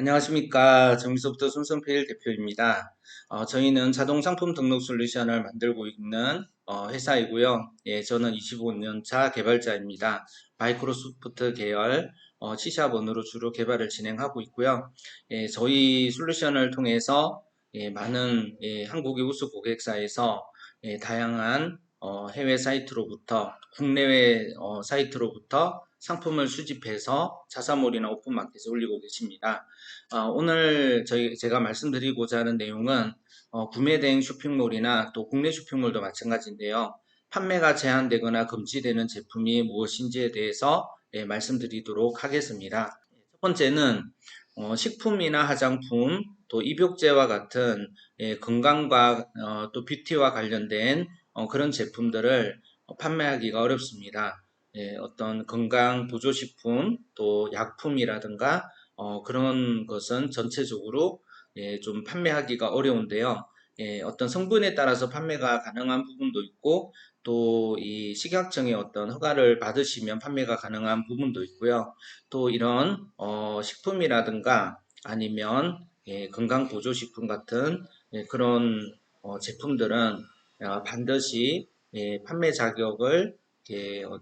안녕하십니까. 정미소프트 손선필 대표입니다. 어, 저희는 자동 상품 등록 솔루션을 만들고 있는 어, 회사이고요. 예, 저는 25년 차 개발자입니다. 마이크로소프트 계열 어, C샵원으로 주로 개발을 진행하고 있고요. 예, 저희 솔루션을 통해서 예, 많은 예, 한국의 우수 고객사에서 예, 다양한 어, 해외 사이트로부터 국내외 어, 사이트로부터 상품을 수집해서 자사몰이나 오픈마켓에 올리고 계십니다. 어, 오늘 저희 제가 말씀드리고자 하는 내용은 어, 구매 대행 쇼핑몰이나 또 국내 쇼핑몰도 마찬가지인데요. 판매가 제한되거나 금지되는 제품이 무엇인지에 대해서 예, 말씀드리도록 하겠습니다. 첫 번째는 어, 식품이나 화장품, 또 입욕제와 같은 예, 건강과 어, 또 뷰티와 관련된 어, 그런 제품들을 판매하기가 어렵습니다. 예, 어떤 건강 보조식품 또 약품이라든가 어, 그런 것은 전체적으로 예, 좀 판매하기가 어려운데요. 예, 어떤 성분에 따라서 판매가 가능한 부분도 있고 또 이 식약청의 어떤 허가를 받으시면 판매가 가능한 부분도 있고요. 또 이런 어, 식품이라든가 아니면 예, 건강 보조식품 같은 예, 그런 어, 제품들은 어, 반드시 예, 판매 자격을 예, 어,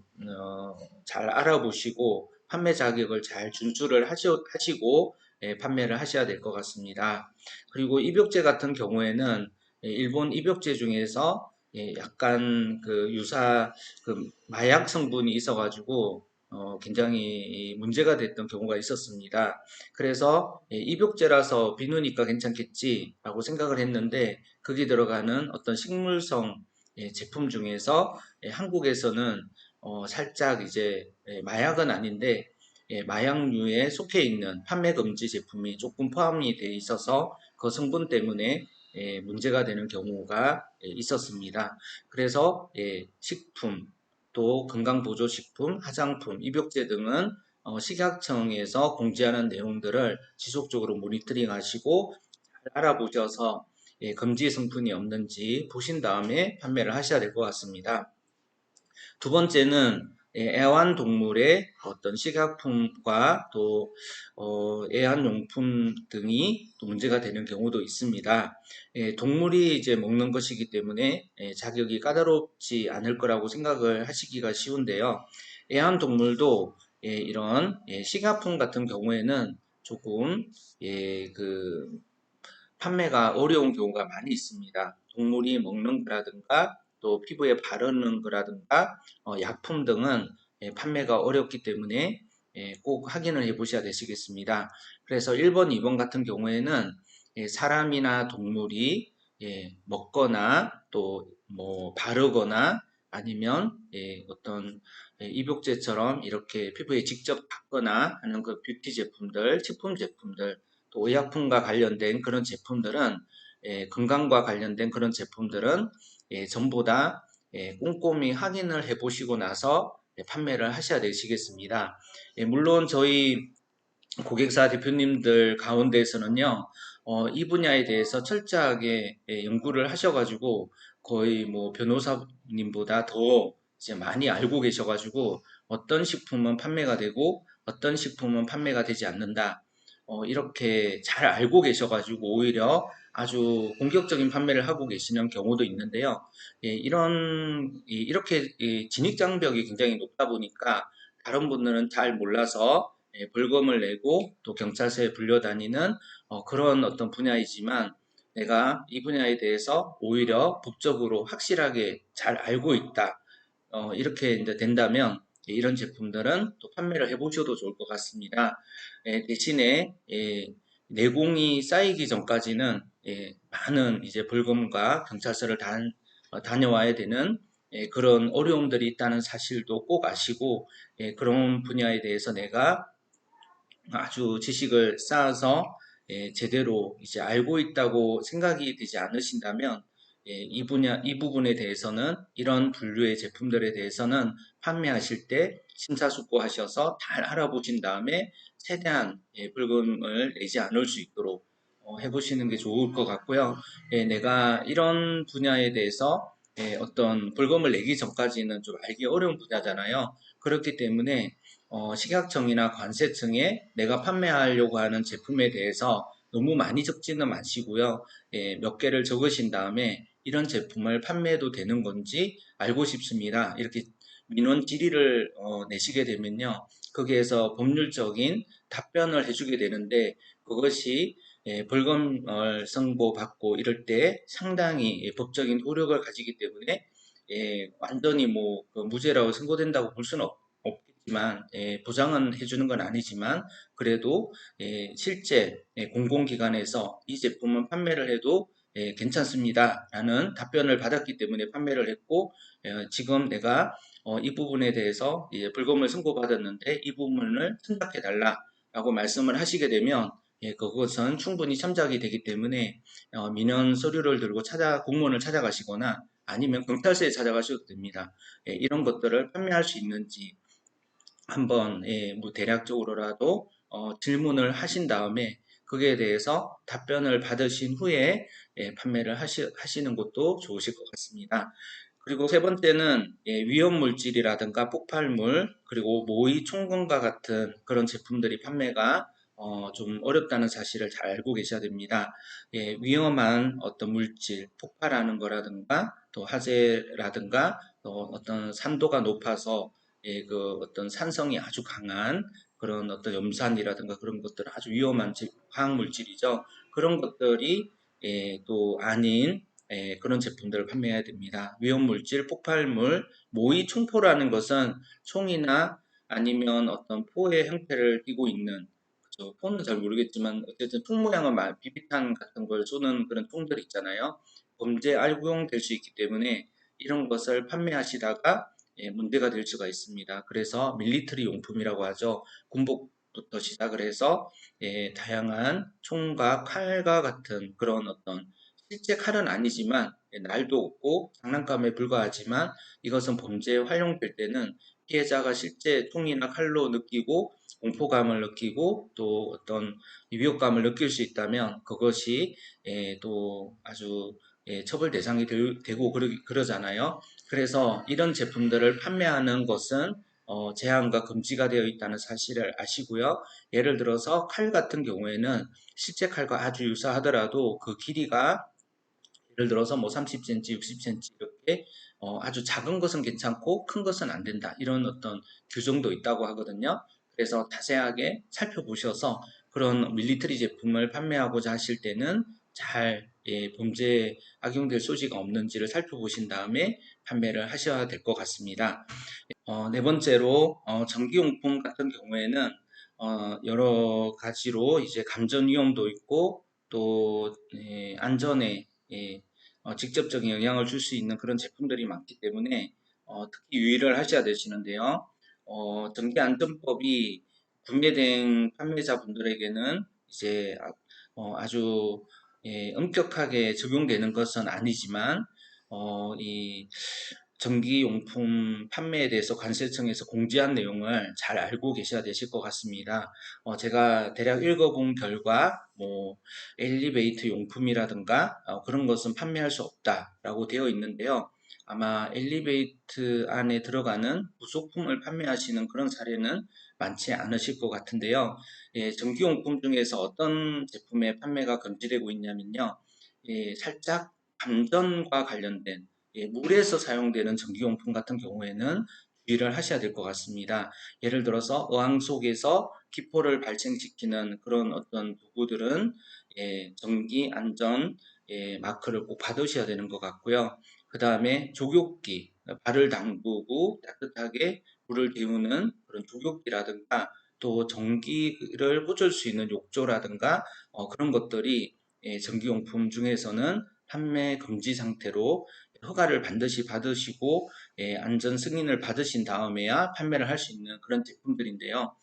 잘 알아보시고 판매 자격을 잘 준수를 하시고 예, 판매를 하셔야 될 것 같습니다. 그리고 입욕제 같은 경우에는 예, 일본 입욕제 중에서 예, 약간 그 유사 그 마약 성분이 있어가지고 어, 굉장히 문제가 됐던 경우가 있었습니다. 그래서 예, 입욕제라서 비누니까 괜찮겠지라고 생각을 했는데 거기 들어가는 어떤 식물성 예, 제품 중에서 예, 한국에서는 어, 살짝 이제 예, 마약은 아닌데 예, 마약류에 속해 있는 판매 금지 제품이 조금 포함이 되어 있어서 그 성분 때문에 예, 문제가 되는 경우가 예, 있었습니다. 그래서 예, 식품, 또 건강보조식품, 화장품, 입욕제 등은 어, 식약청에서 공지하는 내용들을 지속적으로 모니터링 하시고 알아보셔서 예, 금지 성분이 없는지 보신 다음에 판매를 하셔야 될 것 같습니다. 두 번째는 예, 애완동물의 어떤 식약품과 또 어, 애완용품 등이 또 문제가 되는 경우도 있습니다. 예, 동물이 이제 먹는 것이기 때문에 예, 자격이 까다롭지 않을 거라고 생각을 하시기가 쉬운데요. 애완동물도 예, 이런 예, 식약품 같은 경우에는 조금 예, 그 판매가 어려운 경우가 많이 있습니다. 동물이 먹는 거라든가 또 피부에 바르는 거라든가 어, 약품 등은 예, 판매가 어렵기 때문에 예, 꼭 확인을 해 보셔야 되시겠습니다. 그래서 1번, 2번 같은 경우에는 예, 사람이나 동물이 예, 먹거나 또 뭐 바르거나 아니면 예, 어떤 예, 입욕제처럼 이렇게 피부에 직접 받거나 하는 그 뷰티 제품들, 식품 제품들, 또 의약품과 관련된 그런 제품들은 예, 건강과 관련된 그런 제품들은 예, 전부 다 예, 꼼꼼히 확인을 해 보시고 나서 예, 판매를 하셔야 되시겠습니다. 예, 물론 저희 고객사 대표님들 가운데에서는요, 어, 이 분야에 대해서 철저하게 예, 연구를 하셔가지고 거의 뭐 변호사님보다 더 이제 많이 알고 계셔가지고 어떤 식품은 판매가 되고 어떤 식품은 판매가 되지 않는다. 어, 이렇게 잘 알고 계셔가지고 오히려 아주 공격적인 판매를 하고 계시는 경우도 있는데요. 예, 이런 이렇게 진입 장벽이 굉장히 높다 보니까 다른 분들은 잘 몰라서 예, 벌금을 내고 또 경찰서에 불려다니는 어, 그런 어떤 분야이지만 내가 이 분야에 대해서 오히려 법적으로 확실하게 잘 알고 있다. 어, 이렇게 이제 된다면 예, 이런 제품들은 또 판매를 해보셔도 좋을 것 같습니다. 예, 대신에 예, 내공이 쌓이기 전까지는 예, 많은 이제 벌금과 경찰서를 단, 어, 다녀와야 되는 예, 그런 어려움들이 있다는 사실도 꼭 아시고 예, 그런 분야에 대해서 내가 아주 지식을 쌓아서 예, 제대로 이제 알고 있다고 생각이 되지 않으신다면 예, 이 분야, 이 부분에 대해서는 이런 분류의 제품들에 대해서는 판매하실 때 심사숙고하셔서 잘 알아보신 다음에 최대한 예, 벌금을 내지 않을 수 있도록 어, 해보시는 게 좋을 것 같고요. 예, 내가 이런 분야에 대해서 예, 어떤 벌금을 내기 전까지는 좀 알기 어려운 분야잖아요. 그렇기 때문에 어, 식약청이나 관세청에 내가 판매하려고 하는 제품에 대해서 너무 많이 적지는 마시고요. 예, 몇 개를 적으신 다음에 이런 제품을 판매해도 되는 건지 알고 싶습니다. 이렇게 민원 질의를 어, 내시게 되면요. 거기에서 법률적인 답변을 해주게 되는데 그것이 예, 벌금을 선고받고 이럴 때 상당히 예, 법적인 효력을 가지기 때문에 예, 완전히 뭐 그 무죄라고 선고된다고 볼 수는 없, 없겠지만 예, 보장은 해주는 건 아니지만 그래도 예, 실제 예, 공공기관에서 이 제품은 판매를 해도 예, 괜찮습니다 라는 답변을 받았기 때문에 판매를 했고 예, 지금 내가 어, 이 부분에 대해서 이제 벌금을 선고받았는데 이 부분을 승낙해 달라 라고 말씀을 하시게 되면 예, 그것은 충분히 참작이 되기 때문에 어, 민원 서류를 들고 찾아 공무원을 찾아가시거나 아니면 경찰서에 찾아가셔도 됩니다. 예, 이런 것들을 판매할 수 있는지 한번 예, 뭐 대략적으로라도 어, 질문을 하신 다음에 그에 대해서 답변을 받으신 후에 예, 판매를 하시, 하시는 것도 좋으실 것 같습니다. 그리고 세 번째는 예, 위험 물질이라든가 폭발물 그리고 모의 총검과 같은 그런 제품들이 판매가 어, 좀 어렵다는 사실을 잘 알고 계셔야 됩니다. 예, 위험한 어떤 물질, 폭발하는 거라든가 또 화재라든가 또 어떤 산도가 높아서 예, 그 어떤 산성이 아주 강한 그런 어떤 염산이라든가 그런 것들은 아주 위험한 화학 물질이죠. 그런 것들이 예, 또 아닌 예, 그런 제품들을 판매해야 됩니다. 위험 물질, 폭발물, 모의 총포라는 것은 총이나 아니면 어떤 포의 형태를 띠고 있는 저 폰은 잘 모르겠지만 어쨌든 통 모양은 막 비비탄 같은 걸 쏘는 그런 통들 있잖아요. 범죄 알고용 될 수 있기 때문에 이런 것을 판매하시다가 예, 문제가 될 수가 있습니다. 그래서 밀리터리 용품이라고 하죠. 군복부터 시작을 해서 예, 다양한 총과 칼과 같은 그런 어떤 실제 칼은 아니지만 예, 날도 없고 장난감에 불과하지만 이것은 범죄에 활용될 때는 피해자가 실제 총이나 칼로 느끼고 공포감을 느끼고 또 어떤 위협감을 느낄 수 있다면 그것이 예, 또 아주 예, 처벌 대상이 되, 고 그러, 잖아요 그래서 이런 제품들을 판매하는 것은 어, 제한과 금지가 되어 있다는 사실을 아시고요. 예를 들어서 칼 같은 경우에는 실제 칼과 아주 유사하더라도 그 길이가 예를 들어서 뭐 30cm, 60cm 이렇게 어, 아주 작은 것은 괜찮고 큰 것은 안 된다. 이런 어떤 규정도 있다고 하거든요. 그래서 자세하게 살펴보셔서 그런 밀리터리 제품을 판매하고자 하실 때는 잘 예, 범죄에 악용될 소지가 없는지를 살펴보신 다음에 판매를 하셔야 될 것 같습니다. 어, 네 번째로 어, 전기용품 같은 경우에는 어, 여러 가지로 이제 감전 위험도 있고 또 예, 안전에 예, 어, 직접적인 영향을 줄 수 있는 그런 제품들이 많기 때문에 어, 특히 유의를 하셔야 되시는데요. 어, 전기안전법이 구매된 판매자분들에게는 이제 아, 주 예, 엄격하게 적용되는 것은 아니지만 어, 이 전기용품 판매에 대해서 관세청에서 공지한 내용을 잘 알고 계셔야 되실 것 같습니다. 어, 제가 대략 읽어본 결과 뭐 엘리베이터 용품이라든가 어, 그런 것은 판매할 수 없다라고 되어 있는데요. 아마 엘리베이터 안에 들어가는 부속품을 판매하시는 그런 사례는 많지 않으실 것 같은데요. 예, 전기용품 중에서 어떤 제품의 판매가 금지되고 있냐면요. 예, 살짝 감전과 관련된 예, 물에서 사용되는 전기용품 같은 경우에는 주의를 하셔야 될 것 같습니다. 예를 들어서 어항 속에서 기포를 발생시키는 그런 어떤 도구들은 예, 전기 안전 예, 마크를 꼭 받으셔야 되는 것 같고요. 그 다음에 조욕기, 발을 담그고 따뜻하게 물을 데우는 그런 조욕기라든가 또 전기를 꽂을 수 있는 욕조라든가 어, 그런 것들이 예, 전기용품 중에서는 판매 금지 상태로 허가를 반드시 받으시고 예, 안전 승인을 받으신 다음에야 판매를 할 수 있는 그런 제품들인데요.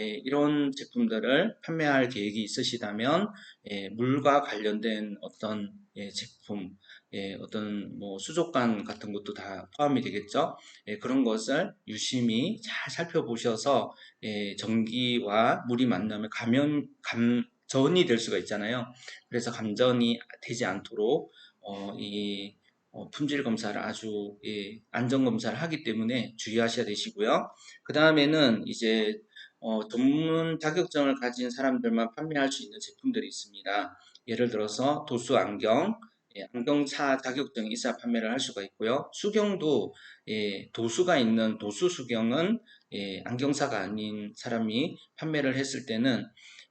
예, 이런 제품들을 판매할 계획이 있으시다면 예, 물과 관련된 어떤 예, 제품, 예, 어떤 뭐 수족관 같은 것도 다 포함이 되겠죠. 예, 그런 것을 유심히 잘 살펴보셔서 예, 전기와 물이 만나면 감염 감 전이 될 수가 있잖아요. 그래서 감전이 되지 않도록 어, 이 어, 품질 검사를 아주 예, 안전 검사를 하기 때문에 주의하셔야 되시고요. 그 다음에는 이제 어, 전문 자격증을 가진 사람들만 판매할 수 있는 제품들이 있습니다. 예를 들어서 도수 안경, 예, 안경사 자격증이 있어야 판매를 할 수가 있고요. 수경도 예, 도수가 있는 도수 수경은 예, 안경사가 아닌 사람이 판매를 했을 때는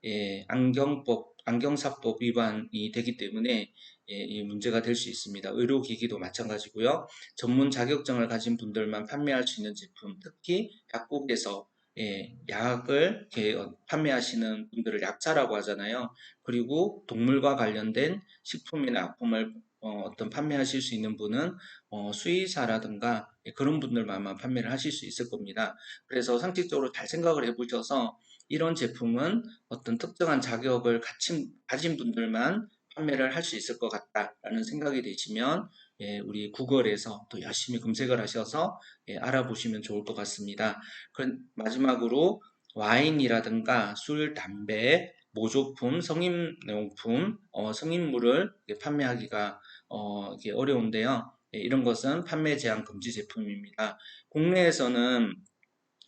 예, 안경법, 안경사법 위반이 되기 때문에 예, 이 문제가 될 수 있습니다. 의료기기도 마찬가지고요. 전문 자격증을 가진 분들만 판매할 수 있는 제품, 특히 약국에서 예, 약을 어, 판매하시는 분들을 약사라고 하잖아요. 그리고 동물과 관련된 식품이나 약품을 어, 떤 판매하실 수 있는 분은 어, 수의사라든가 예, 그런 분들만 판매를 하실 수 있을 겁니다. 그래서 상식적으로 잘 생각을 해보셔서 이런 제품은 어떤 특정한 자격을 가진, 가진 분들만 판매를 할 수 있을 것 같다라는 생각이 되시면 예, 우리 구글에서 또 열심히 검색을 하셔서 예, 알아보시면 좋을 것 같습니다. 그 마지막으로 와인이라든가 술, 담배, 모조품, 성인용품, 어, 성인물을 판매하기가 어, 어려운데요. 예, 이런 것은 판매 제한 금지 제품입니다. 국내에서는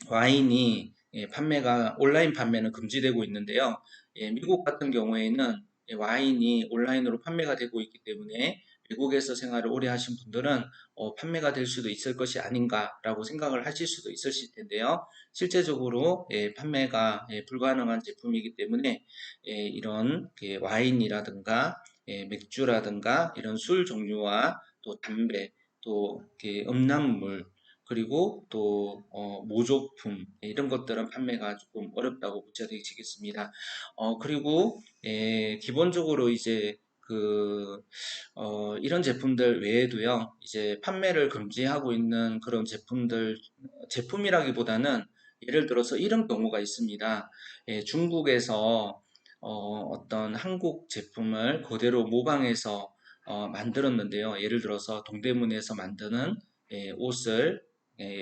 와인이 예, 판매가 온라인 판매는 금지되고 있는데요. 예, 미국 같은 경우에는 예, 와인이 온라인으로 판매가 되고 있기 때문에 미국에서 생활을 오래 하신 분들은 어, 판매가 될 수도 있을 것이 아닌가라고 생각을 하실 수도 있으실 텐데요. 실제적으로 예, 판매가 예, 불가능한 제품이기 때문에 예, 이런 그 와인이라든가 예, 맥주라든가 이런 술 종류와 또 담배 또 음란물 그리고 또 어, 모조품 이런 것들은 판매가 조금 어렵다고 붙여드리겠습니다. 어, 그리고 예, 기본적으로 이제 그 어, 이런 제품들 외에도요 이제 판매를 금지하고 있는 그런 제품들 제품이라기보다는 예를 들어서 이런 경우가 있습니다. 예, 중국에서 어, 떤 한국 제품을 그대로 모방해서 어, 만들었는데요. 예를 들어서 동대문에서 만드는 예, 옷을 예,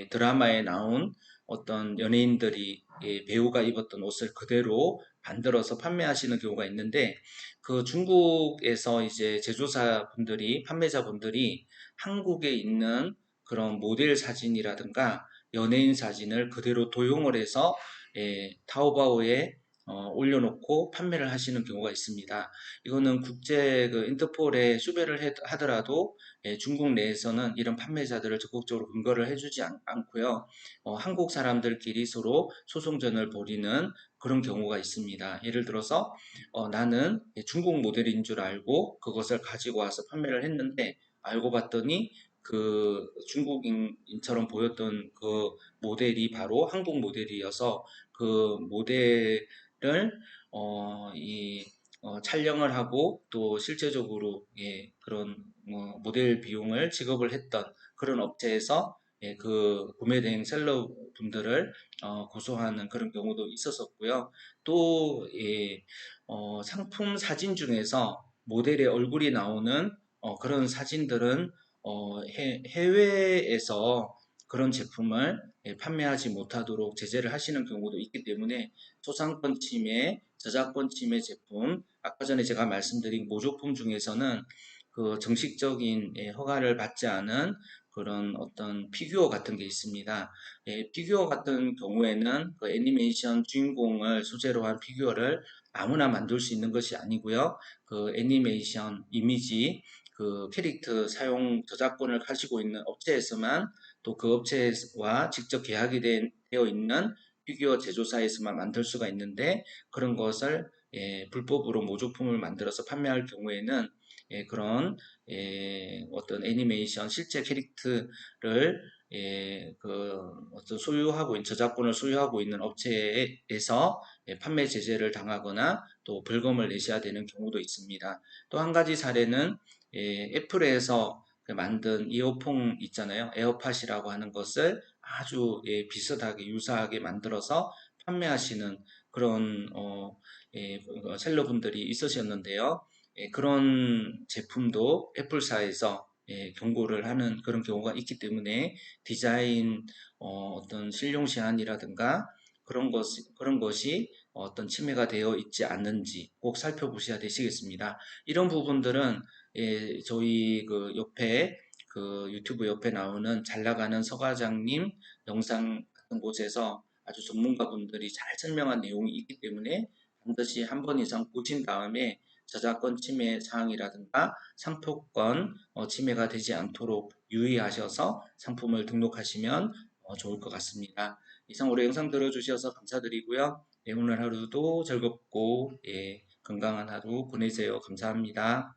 드라마에 나온 어떤 연예인들이 예, 배우가 입었던 옷을 그대로 만들어서 판매하시는 경우가 있는데 그 중국에서 이제 제조사분들이 판매자분들이 한국에 있는 그런 모델 사진이라든가 연예인 사진을 그대로 도용을 해서 예, 타오바오에 어, 올려놓고 판매를 하시는 경우가 있습니다. 이거는 국제 그 인터폴에 수배를 해, 하더라도 예, 중국 내에서는 이런 판매자들을 적극적으로 근거를 해주지 않, 고요 어, 한국 사람들끼리 서로 소송전을 벌이는 그런 경우가 있습니다. 예를 들어서 어, 나는 중국 모델인 줄 알고 그것을 가지고 와서 판매를 했는데 알고 봤더니 그 중국인처럼 보였던 그 모델이 바로 한국 모델이어서 그 모델 를 어, 이 어, 촬영을 하고 또 실제적으로 예, 그런 뭐 모델 비용을 지급을 했던 그런 업체에서 예, 그 구매된 셀러 분들을 어, 고소하는 그런 경우도 있었었고요. 또 예, 어, 상품 사진 중에서 모델의 얼굴이 나오는 어, 그런 사진들은 어, 해, 해외에서 그런 제품을 예, 판매하지 못하도록 제재를 하시는 경우도 있기 때문에 소상권 침해, 저작권 침해 제품, 아까 전에 제가 말씀드린 모조품 중에서는 그 정식적인 예, 허가를 받지 않은 그런 어떤 피규어 같은 게 있습니다. 예, 피규어 같은 경우에는 그 애니메이션 주인공을 소재로 한 피규어를 아무나 만들 수 있는 것이 아니고요. 그 애니메이션 이미지 그 캐릭터 사용 저작권을 가지고 있는 업체에서만 또 그 업체와 직접 계약이 된, 되어 있는 피규어 제조사에서만 만들 수가 있는데 그런 것을 예, 불법으로 모조품을 만들어서 판매할 경우에는 예, 그런 예, 어떤 애니메이션 실제 캐릭터를 예, 그 어떤 소유하고 있는 저작권을 소유하고 있는 업체에서 예, 판매 제재를 당하거나 또 벌금을 내셔야 되는 경우도 있습니다. 또 한 가지 사례는 예, 애플에서 그 만든 이어폰 있잖아요. 에어팟이라고 하는 것을 아주 예, 비슷하게 유사하게 만들어서 판매하시는 그런 어, 예, 어, 셀러분들이 있으셨는데요. 예, 그런 제품도 애플사에서 예, 경고를 하는 그런 경우가 있기 때문에 디자인 어, 떤 실용 시한이라든가 그런 것 그런 것이 어떤 침해가 되어 있지 않는지 꼭 살펴보셔야 되시겠습니다. 이런 부분들은 예, 저희 그 옆에 그 유튜브 옆에 나오는 잘 나가는 서과장님 영상 같은 곳에서 아주 전문가분들이 잘 설명한 내용이 있기 때문에 반드시 한 번 이상 보신 다음에 저작권 침해 사항이라든가 상표권 어, 침해가 되지 않도록 유의하셔서 상품을 등록하시면 어, 좋을 것 같습니다. 이상 우리 영상 들어주셔서 감사드리고요. 예, 오늘 하루도 즐겁고 예, 건강한 하루 보내세요. 감사합니다.